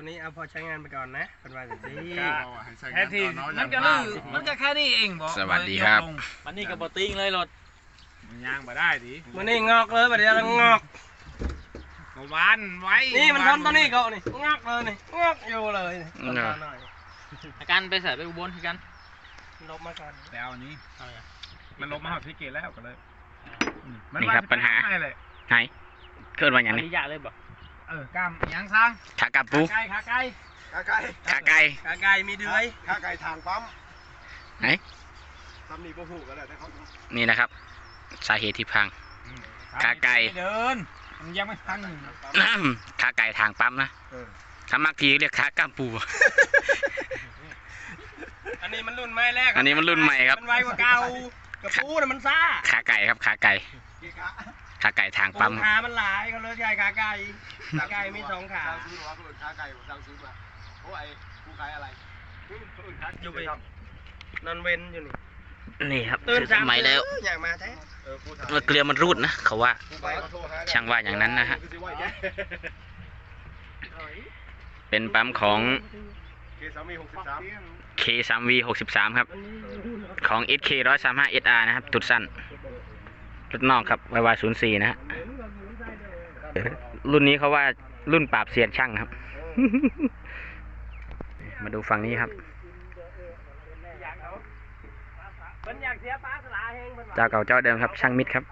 ตัวนี้เอาพอใช้งานไปก่อนนะเป็นว่าสิแค่ที่มันก็ลือมันก็แค่นี้เองบอกสวัสดีครับมันนี่กับบติ้งเลยรถมันย่างมาได้ดิมันนี่งอกเลยบัดเดี๋ยวงอกก็วานไว้นี่มันทนตัวนี้เขานี่งอกเลยนี่งอกอยู่เลยนี่ต้นตาหน่อยอาการไปใส่ไปอุบลคือกันลบมาก่อนแล้วอันนี้มันลบมาหาพี่เกศแล้วก็เลยมันี่ครับปัญหาไม่เลยไหนเกิดว่าอย่างอนี้ริยะเลยบอก เออกล้ามยังสร้างขากลับปูไก่ขาไก่ขาไก่ขาไก่กาไก่มีเดือยขาไก่ทางปั๊มไหนทำนี่บ่ฮู้ก็ได้แต่เขานี่นะครับ สาเหตุที่พัง ขาไก่เดินมันยังไม่พังขาไก่ทางปั๊มนะเออถ้ามักทีเรียกขากล้ามปูอันนี้มันรุ่นใหม่แรกอันนี้มันรุ่นใหม่ครับมันไวกว่าเก่ากระปูน่ะมันซ่าขาไก่ครับขาไก่เกะกะ ขาไก่ทางปูปั๊มขามันหลายก็เลยใช้ขาไก่ขาไก่มีสองขาสร้างซื้อว่าคนขาไก่ผมสร้างซื้อมาโอ้ไอ้ผู้ขายอะไรอยู่ไปนอนเว้นอยู่นี่นี่ครับตื่นซื้อสามสมัยแล้วอยากมาแท้เออผู้ขายเมื่อเกลือมันรูดนะเขาว่าผู้ขายเขโทรหแล้วช่างว่าอย่างนั้นนะฮะคือสิว่าแย่เป็นปั๊มของเคสามีหกสิบสาม K3V 63 ครับ ของ SK 135 SR นะครับตุดสั้น รุ่นนอกครับ YY04 นะฮะรุ่นนี้เขาว่ารุ่นปราบเซียนช่างครับ มาดูฝั่งนี้ครับเพิ่นอยากเสียปลาสลาเฮงเพิ่นว่าเจ้าเก่าเจ้าเดิมครับ ช่างมิดครับ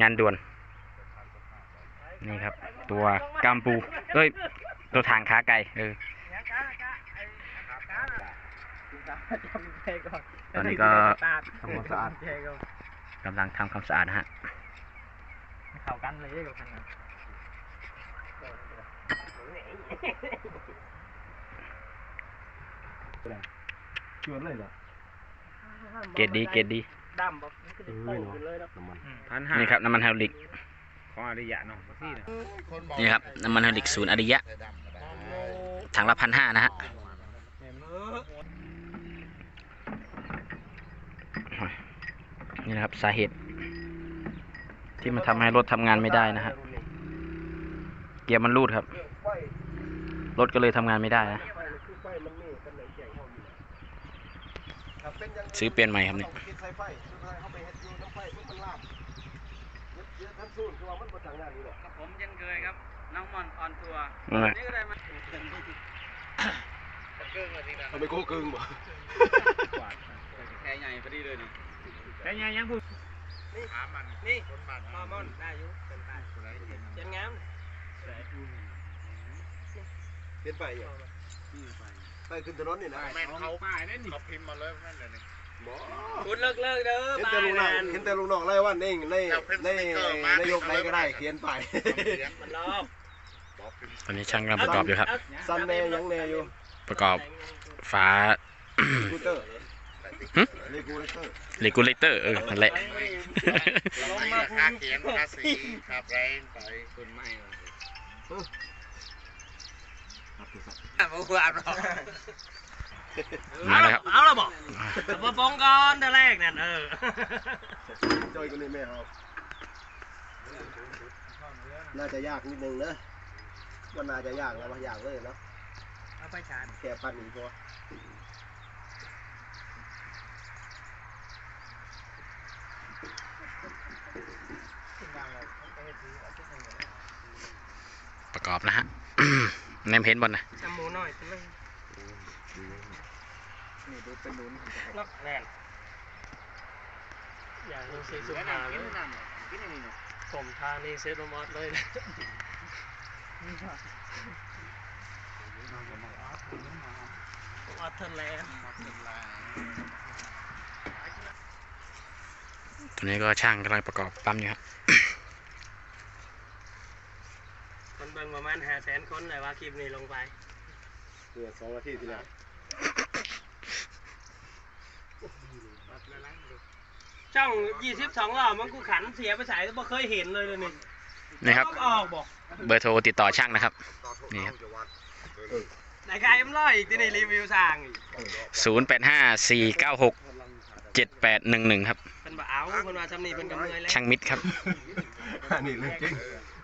งานด่วน นี่ครับ ตัวกามปู เอ้ย ตัวทางขาไก่เออ ตอนนี้ก็ ทำความสะอาดกำลังทำความสะอาดนะฮะ เข้ากันเลยกับทางนั้นชวนเลยเหรอเกรดดีเกรดดีดำแบบนี้ก็จะโป่งอยู่เลยนะพันห้านี่ครับน้ำมันไฮดรอลิก ของอริยะเนาะพี่นะนี่ครับน้ำมันไฮดรอลิกศูนย์อริยะ ถังละพันห้านะฮะ นี่นะครับสาเหตุ ที่มันทำให้รถทำงานไม่ได้นะฮะเกียร์มันรูดครับ รถก็เลยทำงานไม่ได้นะซื้อเปลี่ยนใหม่ครับเนี่ยคิดใส่ไฟสุดท้ายเขาไปเฮ็ดอยู่น้ำไฟปุ๊บมันลามเยอะๆทั้งสูนคือว่ามันบ่ทางงานนี่หรอกผมยังเคยครับ น้องมอนออนทัวร์นั่นแหละนี่ก็ได้มาเอาไปโก้กึ่งบ่แค่ใหญ่พอดีเลยนี่ แต่ยังยังพูดนี่มามอนได้อยู่เป็นไปเจ็นงามเปลี่ยนไปอะไปขึ้นถนนนี่นะแม่เขาป้ายนั่นนี่เขาพิมพ์มาเลยนั่นเลยนี่บ่คุณเลิกเลิกเด้อเห็นบ้าแต่นลูกน้องนั่นเห็นแต่ลูกน้องไล่วันเองในในในยกไหนก็ได้เขียนไปมันรอบตอนนี้ช่างกำลังประกอบอยู่ครับซันแน่ยังแน่อยู่ประกอบฝากู เตอร์หึเลกูเลเตอร์เลกูเลเตอร์เออนั่นแหละลงมาค่าเขียนภาษีครับแรงไปคุณไม่มาแล้วครับเอาละบอกมาฟ้องก่อนแต่แรกนั่นเออจอยกันนี่แม่ครับน่าจะยากนิดนึงนะว่าน่าจะยากแล้วว่ายากเลยเนาะเอาไปชาร์จแค่ปั้นอีกพอ ประกอบนะฮะแนมเพนบนนะจมูหน่อยจะไม่นี่ดูเป็นนุนล็อกแน่นอย่างนี้เซ็ตสุดทางเลยสมทางนี่เซ็ตมอดเลยนะออสเทอร์แลนด์ตอนนี้ก็ช่างกำลังประกอบปั๊มอยู่ครับ คนเบิ่งประ มาณห้าแสนคนเลยว่าคลิปนี้ลงไปเกือบสองนาทีที่แล้วช่องยี่สิบสองรอบมันกูขันเสียไปใส่แล้วบ่เคยเห็นเลยเลยนี่นี่ครับออกบอกเบอร์โทรติดต่อช่างนะครับ นี่ครับไหนใครมันร้อยอีกที่นี่รีวิวสร้างอีกศูนย์แปดห้าสี่เก้าหกเจ็ดแปดหนึ่งหนึ่งครับ เป็นบ่เอาคนว่าทำนี่เป็นกำเนยแล้วช่างมิดครับ อันนี้เรื่องจริง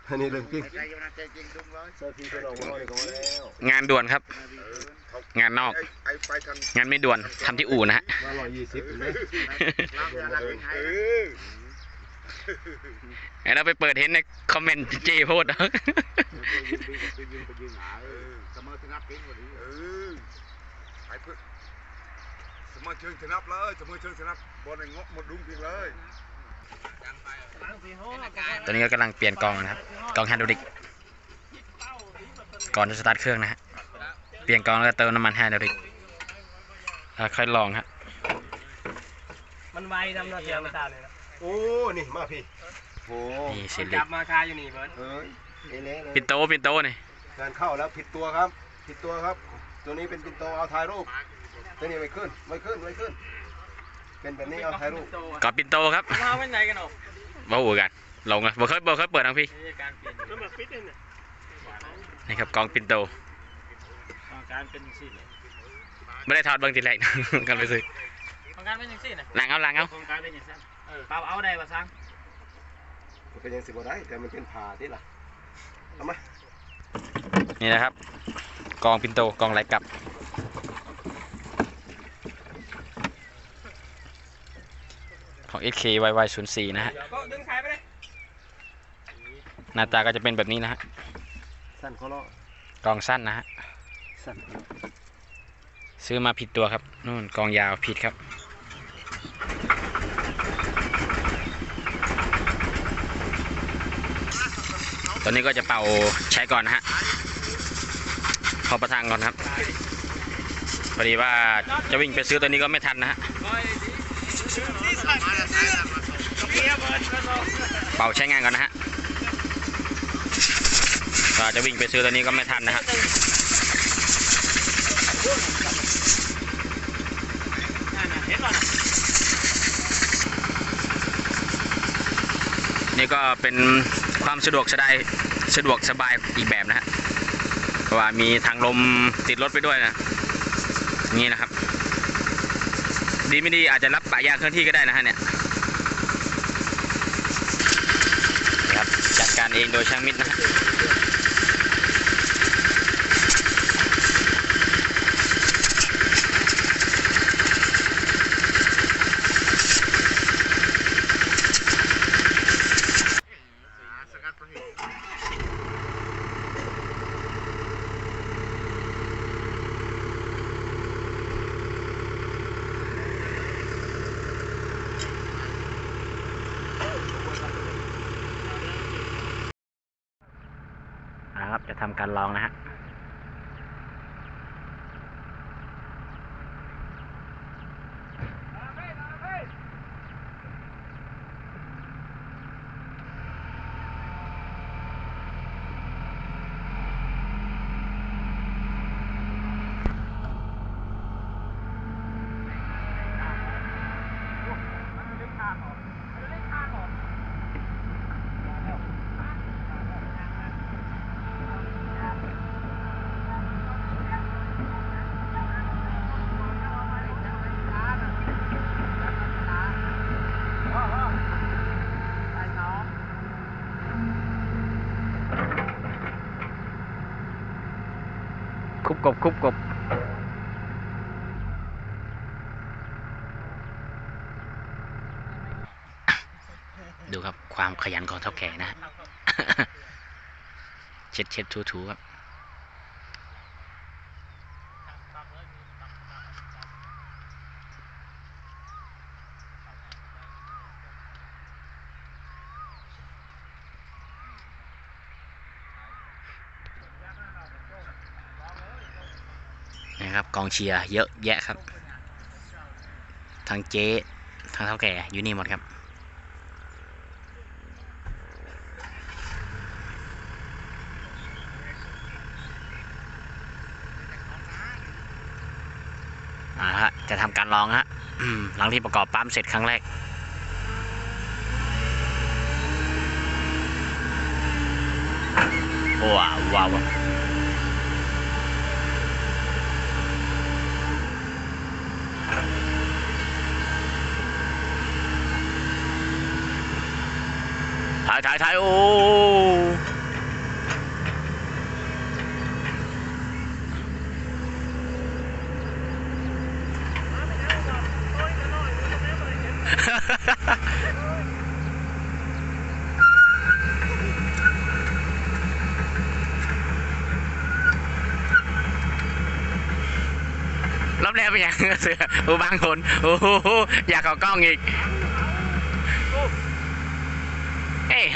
อันนี้เรื่องจริงใจอยู่นะใจจริงดุ้งเลยเซอร์พีจะลองมาเลยก็มาแล้วงานด่วนครับ งานนอกไอ้ไปทางงานไม่ด่วนทำที่อู่นะฮะ มาร้อยยี่สิบเลยลาบจะรักเองไทยไอ้เราไปเปิดเห็นในคอมเมนต์เจโพดไปยิงไปยิงไปยิงหาเสมอที่นับเก่งกว่านี้เออไปเพื่อเสมอเชิงชนะเลยเสมอเชิงชนะบอลในงกหมดดุ้งเพียงเลย ตอนนี้ก็กำลังเปลี่ยนกองนะครับ กองไฮดรอลิก ก่อนจะสตาร์ทเครื่องนะฮะ เปลี่ยนกองแล้วก็เติมน้ำมันไฮดรอลิกแล้วค่อยลองฮะ มันไวทำหน้าที่ไม่ทราบเลยนะโอ้ นี่มาพี่โอ้นี่เซลิจักบมาคาอยู่นี่เบิร์ดเอ้ยเละๆเลยปินโตปินโตนี่งานเข้าแล้วผิดตัวครับ ผิดตัวครับ ตัวนี้เป็นปินโตเอาถ่ายรูปตัวนี้ไม่ขึ้นไม่ขึ้นไม่ขึ้น เป็นแบบนี้เอาถ่ายรูปกอปินโตครับมาเป็นไหนกันหรอบ่หูกัน ลงเลยบ่เคยบ่เคยเปิดทั้งพี่นี่การเปลี่ยนน้ำแบบฟิตเนี่ยนี่ครับกองปินโตการเป็นสิ่งไม่ได้ทอดเบิ้งทีแรกกันไปซื้อการเป็นอย่างสิ่งนะหลังเอาหลังเอาโครงการเป็นอย่างนั้นเออเปล่าเอาได้ปะซังมันเป็นยังสิบได้แต่มันเป็นผ่าที่ล่ะเอามานี่นะครับ กองปินโตกองไหลกลับ ของ SK YY 0 4 นะฮะก็ดึงขายไปเลยหน้าตาก็จะเป็นแบบนี้นะฮะสั้นเขาล้อกองสั้นนะฮะสั้นซื้อมาผิดตัวครับนู่นกองยาวผิดครับตอนนี้ก็จะเป่าใช้ก่อนนะฮะพอประทังก่อนครับพอดีว่าจะวิ่งไปซื้อตัวนี้ก็ไม่ทันนะฮะ เป่าใช้งานก่อนนะฮะก็จะวิ่งไปซื้อตัวนี้ก็ไม่ทันนะฮะเห็นป่ะนี่ก็เป็นความสะดวกสบายสะดวกสบายอีกแบบนะฮะเพราะว่ามีทางลมติดรถไปด้วยนะนี่นะครับ ดีไม่ดีอาจจะรับปะยางเคลื่อนที่ก็ได้นะฮะเนี่ยนะครับจัดการเองโดยช่างมิตรนะฮะ สกัดประหิต นะครับ จะ ทำการลองนะฮะ บกบคุบกบดูครับความขยันของเท่าแก่นะ เช็ดเช็ดถูถูครับ นะครับก องเชียร์เยอะแยะครับทั้งเจ๊ทั้งเท่าแก่อยู่นี่หมดครับ อ่าฮะ จะทำการลองฮะหลังที่ประกอบปั๊มเสร็จครั้งแรกว้าวว้าวายถ่ายถ่ายโอ้รับแรกไปยังเสือโอ้บางคน โอ้อยากเอากล้องอีก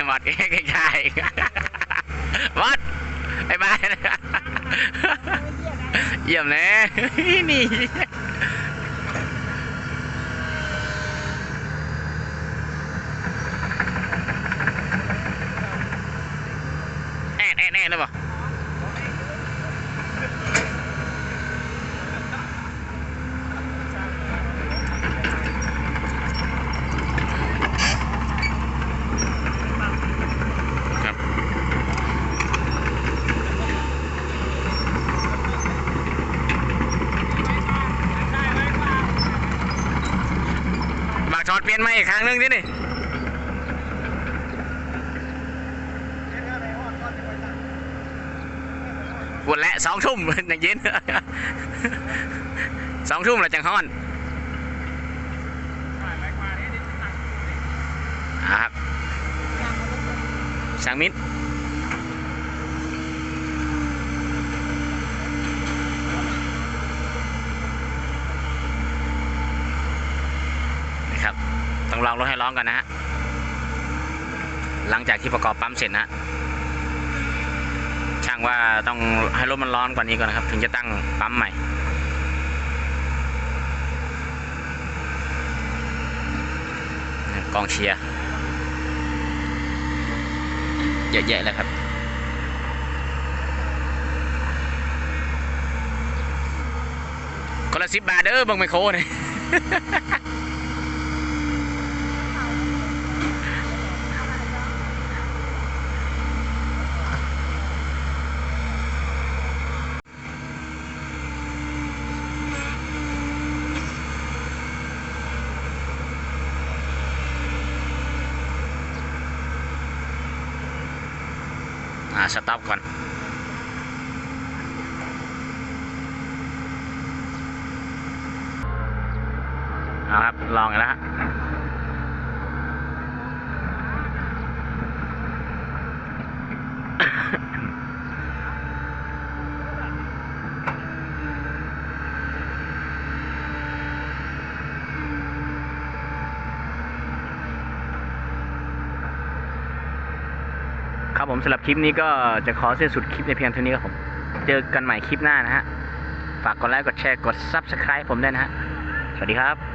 หมดใช่หมดบายบายเยี่ยมเลยนี่แน่แน่เลยป่ะครับ บากชอดเปลี่ยนมาอีกครั้งหนึงดินี่ปวดและสองทุ่มอย่างเย็นสองทุ่มแล้วจังฮ้อนอ่าครับสังมิตรนะครับ ต้องลอง รถให้ร้องกันนะฮะ หลังจากที่ประกอบปั๊มเสร็จนะ ช่างว่าต้องให้รถมันร้อนกว่านี้ก่อนนะครับ ถึงจะตั้งปั๊มใหม่กองเชียร์เยอะแยะเลยครับคนละสิบบาทเด้อบังไมโครเนี่ย สต็อปก่อนเอาครับ ลองแล้วฮะครับผม สำหรับคลิปนี้ก็จะขอเส้นสุดคลิปในเพียงเท่านี้ครับผม เจอกันใหม่คลิปหน้านะฮะ ฝากกดไลค์ กดแชร์ กด Subscribe ผมด้วยนะฮะ สวัสดีครับ